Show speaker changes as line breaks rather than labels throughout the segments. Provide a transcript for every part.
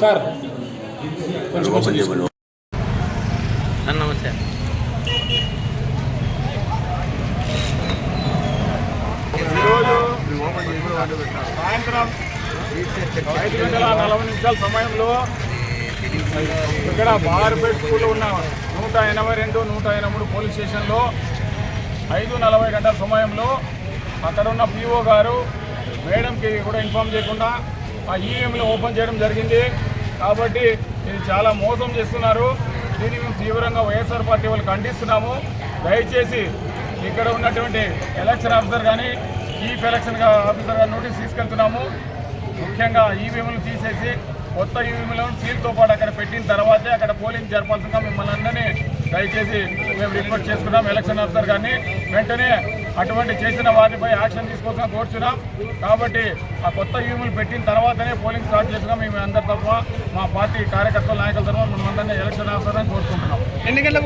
Sir.
నమస్తే.
సాయంత్రం ఐదు గంటల నలభై నిమిషాల సమయంలో ఇక్కడ బార్పేట్ స్కూల్లో ఉన్న నూట ఎనభై రెండు నూట ఎనభై మూడు పోలీస్ స్టేషన్లో ఐదు నలభై గంటల సమయంలో అక్కడ ఉన్న పిఓ గారు మేడంకి కూడా ఇన్ఫామ్ చేయకుండా ఆ ఈవీఎంలు ఓపెన్ చేయడం జరిగింది. కాబట్టి ఇది చాలా మోసం చేస్తున్నారు. దీన్ని మేము తీవ్రంగా వైఎస్ఆర్ పార్టీ వాళ్ళు ఖండిస్తున్నాము. దయచేసి ఇక్కడ ఉన్నటువంటి ఎలక్షన్ ఆఫీసర్ కానీ చీఫ్ ఎలక్షన్ ఆఫీసర్ గారి నోటీస్ తీసుకెళ్తున్నాము. ముఖ్యంగా ఈవీఎంలు తీసేసి కొత్త ఈవీఎంలను సీల్తో పాటు అక్కడ పెట్టిన తర్వాతే అక్కడ పోలింగ్ జరపాల్సిందిగా మిమ్మల్ని అందరినీ దయచేసి మేము రిపోర్ట్ చేసుకున్నాం ఎలక్షన్ ఆఫీసర్ గారిని. వెంటనే అటువంటి చేసిన వారిపై యాక్షన్ తీసుకోవాలని కోరుచున్నాం. కాబట్టి ఆ కొత్త యూములు పెట్టిన తర్వాతనే పోలింగ్ స్టార్ట్ చేసినాం మేము అందరి తప్ప మా పార్టీ కార్యకర్తల నాయకుల తరఫున మేమందరినీ ఎలక్షన్ ఆఫీసర్ అని కోరుకుంటున్నాం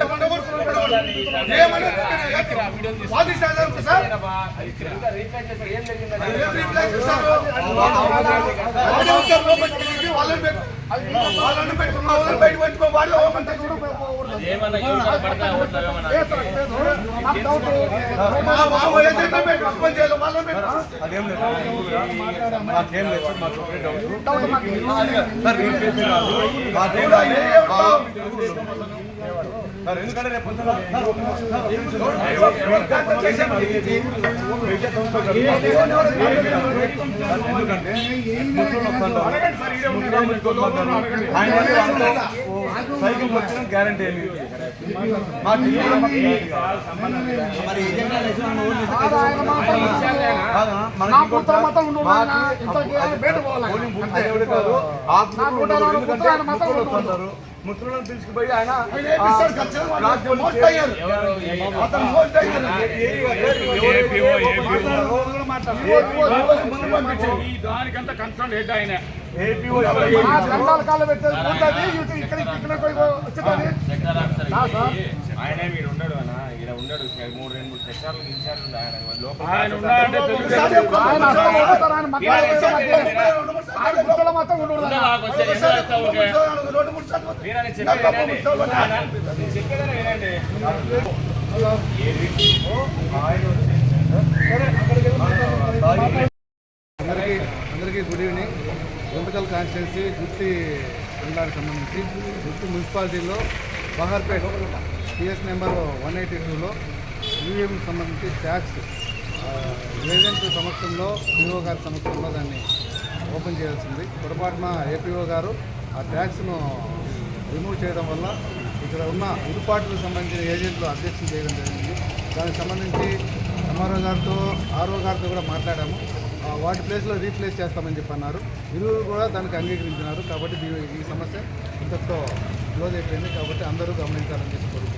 వాళ్ళని పెట్టుకున్న వాళ్ళని బయట పెట్టుకో వాళ్ళు ఓపెన్
ఏమన్నా యూట్యూబ్ పడతా ఓట్లా ఏమన్నా
మా మా ఏజెంట్ పెట్టి ఓపెన్ చేయాలి వాళ్ళని పెట్టు
అదేం లేదు మాకేం లేదు సార్ మాకు ఒకటే డౌట్ సార్ రీప్లేస్ కాదు మాకేం లేదు. సార్ ఎందుకంటే రేపు సైకిల్ వచ్చిన గ్యారంటీ ఏమి ముస్లింలను పిలుచుకుపోయి ఆయన
దానికంతా కన్సర్న్ హెడ్ ఆయన
ఏపీఓ
సెక్టర్ ఆఫీసర్ ఆయన మీరు ఉండడు అన్న ఉండడు మూడు రెండు మూడు ఇన్ఛార్జ్ ఆయన లోపల చెప్పేదని వినండి
అందరికీ అందరికీ good evening Guntakal constituency Gutti మండలానికి సంబంధించి గుత్తి మున్సిపాలిటీలో Baharpet PS number one eighty టూలో యూఎం సంబంధించి ట్యాక్స్ ఏజెంట్ సమక్షంలో పిఓ గారి సమక్షంలో దాన్ని ఓపెన్ చేయాల్సింది. పొరపాటున ఏపీఓ గారు ఆ ట్యాక్స్ను రిమూవ్ చేయడం వల్ల ఇక్కడ ఉన్న ఇరుపాట్లకు సంబంధించిన ఏజెంట్లు అధ్యక్షం చేయడం జరిగింది. దానికి సంబంధించి ఎంఆర్ఓ గారితో ఆర్ఓ గారితో కూడా మాట్లాడాము. ఆ, వాటి ప్లేస్లో రీప్లేస్ చేస్తామని చెప్పి అన్నారు ఇరువురు కూడా దానికి అంగీకరించినారు. కాబట్టి దీ- ఈ సమస్య ఇంతటితో క్లోజ్ అయిపోయింది. కాబట్టి అందరూ గమనించాలని చెప్పి